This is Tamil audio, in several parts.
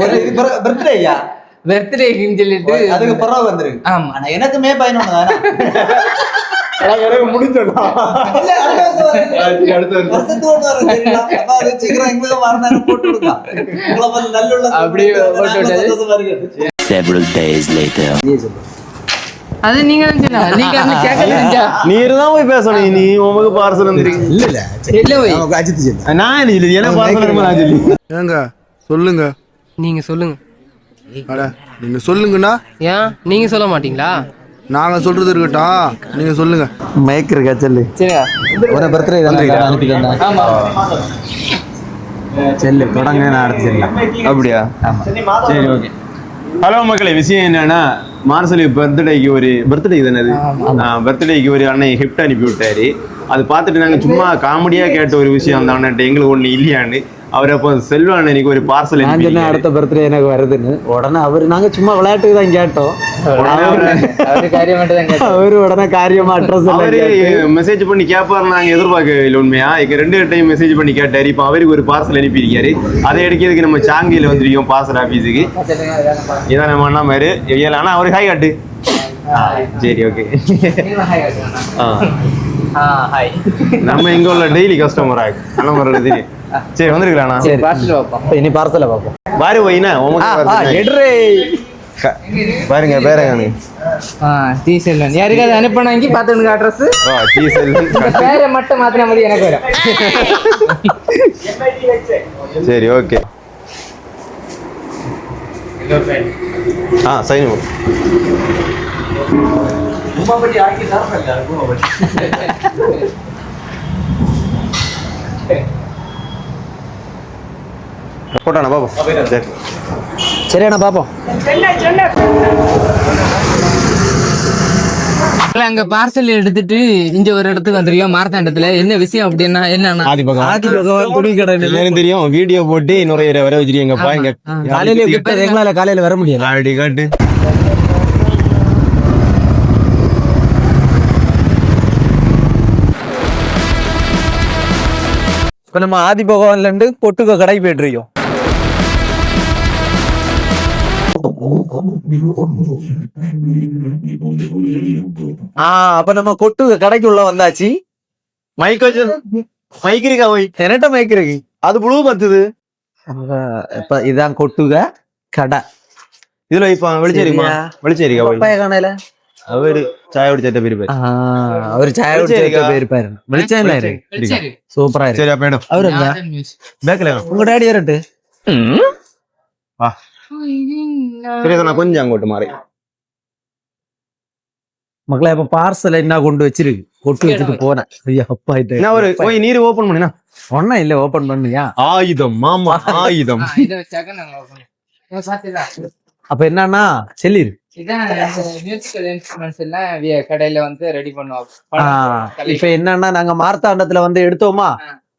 ஒரு இது பர்த்டேயா பர்த்டேக்குன்னு சொல்லிட்டு அதுக்கு பிறகு வந்துருக்கு ஆமா. ஆனா எனக்குமே பதினொன்று தானே எனக்கு. Several days later. அது நீங்க தான் சொன்னா. நீங்க அந்த கேட்க நீ தான் போய் பேசணும் நீ உமக்கு பார்சல் வந்துருக்கு இல்ல இல்ல இல்ல போய் நமக்கு அஜித் சொல்லு. நான் என்ன சொல்லி என்ன பார்சல் நான் சொல்லி ஏங்க சொல்லுங்க. நீங்க சொல்லுங்க. அட நீங்க சொல்லுங்கண்ணா. ஏன்? நீங்க சொல்ல மாட்டீங்களா? நாங்க சொல்றது இருக்கட்டும். நீங்க சொல்லுங்க. மைக் இருக்கா சொல்லு? ஒரு பர்த்டே செல்லு தொடங்க நான் அடுத்து செல்லாம் அப்படியா? சரி ஓகே. ஹலோ மக்களே விஷயம் என்னன்னா மார்சலி பர்த்டேக்கு ஒரு பர்த்டே தானே அது? பர்த்டேக்கு ஒரு அண்ணன் கிஃப்ட் அனுப்பி விட்டாரு. அது பார்த்துட்டு நாங்கள் சும்மா காமெடியாக கேட்ட ஒரு விஷயம் அந்த அண்ணன்ட்ட எங்களுக்கு ஒன்று இல்லையான்னு. அவர் அப்போ செல்வா அண்ணனுக்கு ஒரு பார்சல் நான் சொன்னேன் அடுத்த பர்த்டே எனக்கு வருதுன்னு. உடனே அவரு நாங்க சும்மா விளையாட்டுக்கு தான் கேட்டோம் அவரு உடனே காரியமா அட்ரஸ் மெசேஜ் பண்ணி கேட்பாரு நாங்க எதிர்பார்க்கவில்லை உண்மையா? இங்க ரெண்டு டைம் மெசேஜ் பண்ணி கேட்டாரு. இப்போ அவருக்கு ஒரு பார்சல் அனுப்பியிருக்காரு. அதை எடுக்கிறதுக்கு நம்ம சாங்கியில வந்திருக்கோம் பார்சல் ஆஃபீஸுக்கு இதான் நம்ம அண்ணா மாதிரி ஆனா அவரு ஹாய் காட்டு ஆ, சரி ஓகே ஹாய் நம்ம இங்க உள்ள டெய்லி கஸ்டமரா அண்ணன் வர்றது தெரியும் சரி வந்திருக்கலாண்ணா. சரி பார்சல் பார்ப்போம். இனி பார்சல பார்ப்போம். பாரு வைனா எடுறே பாருங்க பேரங்க ஆ டீ செல்வன் யாருக்காவது அனுப்பினாங்க பார்த்துங்க அட்ரஸ் டீசல் பேரை மட்டும் மாத்தின மாதிரி எனக்கு வரும் சரி ஓகே ஆ சைன் போட்டானா பாப்பா சரி. சரியாண்ணா பாப்போம். இல்ல, அங்க பார்சல் எடுத்துட்டு இங்க ஒரு இடத்துக்கு வந்திருக்கோம் மார்த்தாண்டத்துல என்ன விஷயம் அப்படின்னா என்னன்னா ஆதி பகவான். துணி கடை தெரியும் வீடியோ போட்டு இன்னொரு வர வச்சிருக்கீங்க பாருங்க காலையில கிட்ட எங்களால காலையில வர முடியாது அப்படி காட்டு இப்ப நம்ம ஆதி பகவான்ல இருந்து பொட்டுக்க கடை போயிட்டு இருக்கோம் அப்ப நம்ம கொட்டு கடைக்குள்ள வந்தாச்சு. மைக் வச்சு மைக் இருக்கா என்னட்ட மைக் இருக்கு அது ப்ளூ பத்துது. இப்ப இதான் கொட்டுக கடை. இதுல இப்ப வெளிச்சேரிமா? வெளிச்சேரிக்கா போய் பப்பாய காணையில அவரு சாய குடிச்சட்ட பிரிப்பாரு அவர் சாய வெளிச்சேரிக்கா? குடிச்சு போயிருப்பாரு வெளிச்சம் இருக்கு சரி சூப்பரா இருக்கு சரி அப்ப இடம் அவரு எங்க? நாதன் music. பேக்ல உங்க டேடி வரட்டு வா சரி நான் கொஞ்சம் அங்கோட்டு மாறி மக்களே இப்ப பார்சல் என்ன அப்பா என்னன்னா செல்லிரு. கடையில வந்து ரெடி பண்ணுவோம் ஆ, இப்ப என்னன்னா நாங்க மார்த்தாண்டத்துல வந்து எடுத்தோமா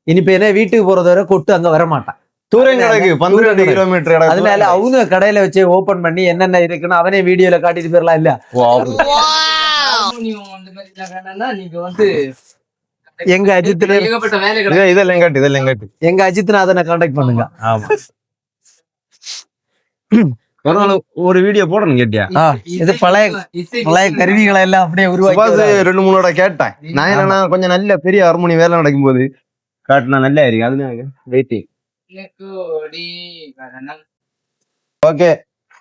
இனிப்ப என்ன வீட்டுக்கு போறது வரை கொட்டு அங்க வர மாட்டான் தூரம் கிடக்கு பன்னிரெண்டு கிடக்கு. கிலோமீட்டர் அதனால அவங்க கடையில வச்சு ஓபன் பண்ணி என்னென்ன இருக்குன்னு அவனே வீடியோல காட்டிட்டு போயிடலாம் இல்ல நீங்க வந்து எங்க அஜித்ல ஏகப்பட்ட வேலை கிடக்கு. இதெல்லாம் காட்டு இதெல்லாம் காட்டு எங்க அஜித்நாதனை கான்டாக்ட் பண்ணுங்க. ஆமா. ஒரு நாள் ஒரு வீடியோ போடணும் கேட்டியா? இது பழைய பழைய கருவிகளை எல்லாம் அப்படியே உருவாக்கி ரெண்டு மூணோட கேட்டேன். நான் என்னன்னா கொஞ்சம் நல்ல பெரிய ஹார்மோனி வேலை நடக்கும்போது காட்டினா நல்லா இருக்கு. அது. வெயிட்டிங். ஓகே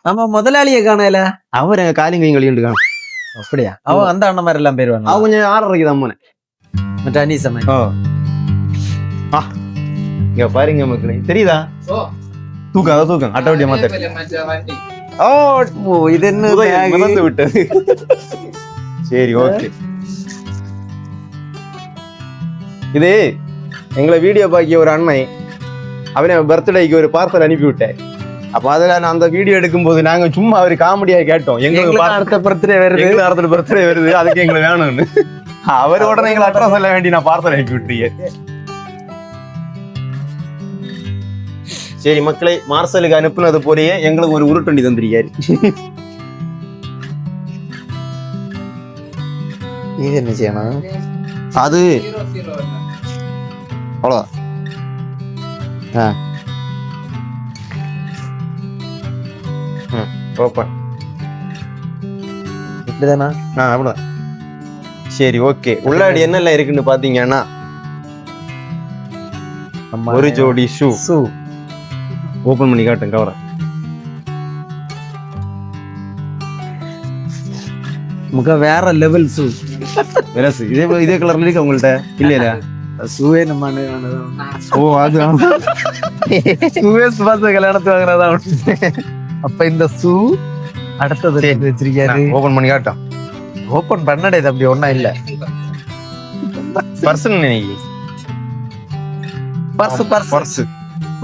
நம்ம முதலாளிய காணல. அவர் எங்க காலிங் கையும் கழிட்டு இருக்காங்க. அப்படியா? அவன் அந்த அண்ணன் மாதிரி எல்லாம் போயிருவாங்க அவன் கொஞ்சம் ஆறரைக்கு தான் போனேன். மற்ற அண்ணன் ஓ. ஆ. இங்க பாருங்க மக்களே. தெரியுதா? ஓ, தூக்கம் அதை தூக்கம். அட்டவட்டிய மாத்த அதே போல மற்ற வண்டி. ஓ இது என்ன? மறந்து விட்டது. சரி ஓகே. இது எங்களை வீடியோ பாக்கிய ஒரு அண்ணன் அவனை பர்த்டேக்கு ஒரு பார்சல் அனுப்பி விட்டேன் அப்ப அதுல நான் அந்த வீடியோ எடுக்கும்போது நாங்க சும்மா அவர் காமெடியா கேட்டோம். எங்களுக்கு அடுத்த பர்த்டே வருது. எங்களுக்கு அடுத்த பர்த்டே வருது. அதுக்கு எங்களுக்கு வேணும்னு. அவர் உடனே எங்களை அட்ரஸ் சொல்ல வேண்டி நான் பார்சல் அனுப்பி விட்டீங்க சரி மக்களை மார்சலுக்கு அனுப்புனது போலயே எங்களுக்கு ஒரு உருட்டண்டி தந்திருக்காரு. இது என்ன செய்யணும்? அது zero இல்ல. அவ்வளவுதான் ஓப்பன். இப்படிதானா? ஆ அப்படிதான் சரி ஓகே. உள்ளாடி என்னெல்லாம் இருக்குன்னு பாத்தீங்கன்னா நம்ம ஒரு ஜோடி ஷூ. சூ ஓபன் பண்ணி காட்டுங்க கவரை முக வேற லெவல் சூ விலசு இதே இதே கலர்ல இருக்கு உங்கள்ட்ட? இல்லையா? சூவே நம்ம ஓ அது சூவே சுபாஷ் கல்யாணத்து வாங்குறதா அப்ப இந்த சூ அடுத்தது எடுத்து வச்சிருக்காரு? ஓபன் பண்ணி காட்டும் ஓபன் பண்ணடே தம்பி ஒண்ணும் இல்ல. பர்சன் நினைக்கி பர்ஸ் பர்ஸ்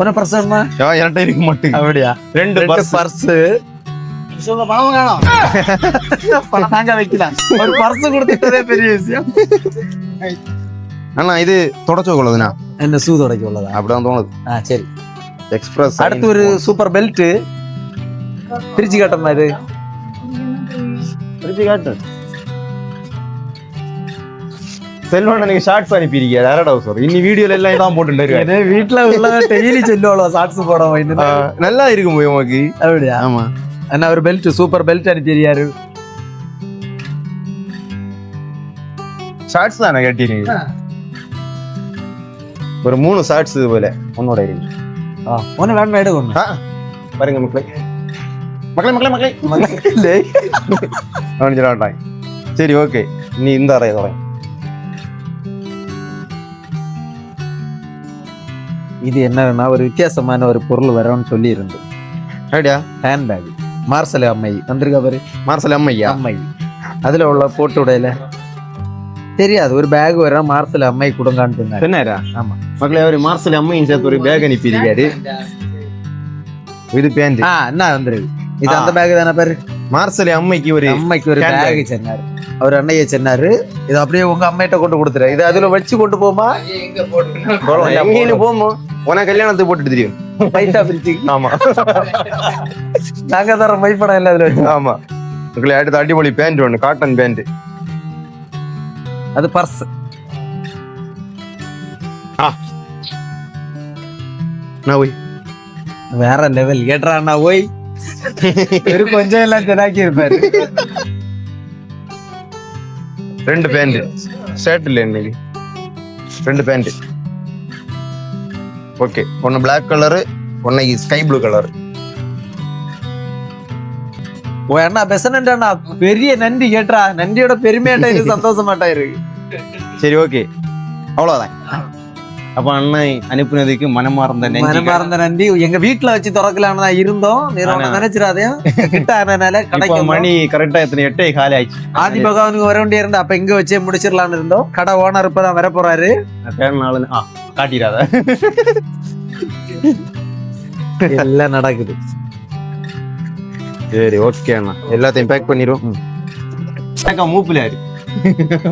உன பர்ஸ் என்ன? என்கிட்ட இருக்க மாட்டேங்குது. அப்படியா? ரெண்டு பர்ஸ் பர்ஸ் நாங்க வைக்கலாம். ஒரு பர்ஸ் கொடுத்துட்டதே பெரிய விஷயம். அண்ணா இது தொடச்ச கொள்ளதுண்ணா என்ன சூ தொடக்க உள்ளதா? அப்படிதான் தோணுது. ஆ சரி. எக்ஸ்பிரஸ் அடுத்து ஒரு சூப்பர் பெல்ட் பிரிச்சு காட்டமா இது? பிரிச்சு காட்டு. செல்வன் நீங்க ஷார்ட்ஸ் அனுப்பியிருக்கீங்க. யாரா டவுசர் இன்னி வீடியோல எல்லாம் இதான் போட்டுட்டாரு ஏன்னா வீட்டுல உள்ள டெய்லி சொல்லுவாள் ஷார்ட்ஸ் போட நல்லா இருக்கும் போய் உமக்கு அப்படியா? ஆமா. என்ன ஒரு பெல்ட் சூப்பர் பெல்ட் அனுப்பிடுறாரு ஷார்ட்ஸ் தானே கட்டினீங்க? ஒரு மூணு ஷார்ட்ஸ் போல உன்னோட இருக்கு ஒன்னு வேண்டாம் எடுக்கணும் ஆ, பாருங்க மக்களே. மக்களே மக்களே மக்களே. கவனிச்சிடாட்டாய் சரி ஓகே நீ இந்த அறை இதோட இது என்னன்னா ஒரு வித்தியாசமான ஒரு பொருள் வரும்னு சொல்லி இருந்து ஐடியா ஹேண்ட்பேக் மார்சல் அம்மை. வந்திருக்கா பாரு? மார்சல் அம்மையா? அம்மை. அதுல உள்ள போட்டு உடையில. தெரியாது ஒரு பேக் வர மார்சல் அம்மை கொடுங்கான்னு சொன்னாரு. ஆமா. மக்களே அவர் மார்சல் அம்மையும் சேர்த்து ஒரு பேக் அனுப்பியிருக்காரு. இது பேண்ட். ஆ என்ன வந்துருக்கு? இது அந்த. பேக் தானே பாரு? மார்சல் அம்மைக்கு ஒரு அம்மைக்கு ஒரு. பேக் சொன்னாரு. அவர் அண்ணையை சொன்னாரு. இது அப்படியே உங்க அம்மையிட்ட கொண்டு கொடுத்துரு இது அதுல வச்சு கொண்டு போமா? எங்க போட்டு? எங்கேன்னு போமோ? உன கல்யாணத்துக்கு போட்டுட்டு தெரியும். பைசா பிரிச்சு. ஆமா. நாங்க தர மைப்படம் இல்ல அதுல ஆமா. மக்களே அடுத்து அடிப்பொலி பேண்ட் ஒன்று காட்டன் பேண்ட் அது பர்ஸ் நான் போய். வேற லெவல் கேட்டுறாண்ணா ஓய் ஒரு கொஞ்சம் எல்லாம் ஜனாக்கி இருப்பாரு. ரெண்டு பேண்ட் ஷர்ட் இல்லை இன்னைக்கு ரெண்டு பேண்ட் ஓகே. ஒன்று Black கலரு ஒன்று ஸ்கை ப்ளூ கலர் ஓ அண்ணா பெசனண்ட் அண்ணா பெரிய நன்றி கேட்டுறா. நன்றியோட பெருமையாட்டா இது சந்தோஷமாட்டா இருக்கு. சரி ஓகே. அவ்வளோதான் அப்போ அண்ணன் அனுப்புனதுக்கு மனமார்ந்த நன்றி. மனமார்ந்த நன்றி. எங்க வீட்டுல வச்சு திறக்கலான்னு தான் இருந்தோம். நீ ஒண்ணு ஆனா. நினைச்சிடாதையும் கிட்ட கடைக்கு மணி கரெக்டா எத்தனை எட்டே காலி ஆயிடுச்சு. ஆதி பகவானுக்கு வர வேண்டிய இருந்தா அப்ப இங்க வச்சே முடிச்சிடலாம்னு இருந்தோம். கடை ஓனர் இப்பதான் வர போறாரு. ஆ காட்டிடாத. எல்லாம் நடக்குது. சரி ஓகே அண்ணா. எல்லாத்தையும் பேக் பண்ணிடுவோம் அக்கா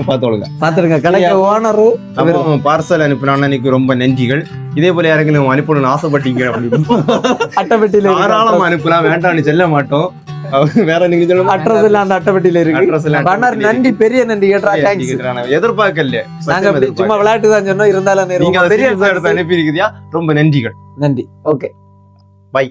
பார்த்தோளுங்க பாத்துருங்க கடைக்கு ஓனரு. அப்புறம் பார்சல் அனுப்பின அண்ணனுக்கு ரொம்ப நன்றிகள் இதே போல யாருக்கும் அனுப்பணும்னு ஆசைப்பட்டீங்க அப்படின்னு அட்டைப்பெட்டியில தாராளமா அனுப்பலாம். வேண்டாம்னு சொல்ல மாட்டோம். வேற நீங்க சொல்ல அட்ரஸ் எல்லாம் அந்த அட்டைப்பெட்டியில இருக்கு. Address எல்லாம் பண்ணார் நன்றி பெரிய நன்றி. கேட்டா தேங்க்ஸ் எதிர்பார்க்கல நாங்க அப்படி சும்மா விளையாட்டு தான் சொன்னோம். இருந்தாலும் நீங்க பெரிய பெரிய எடுத்து அனுப்பி ரொம்ப நன்றிகள் நன்றி. ஓகே. Bye.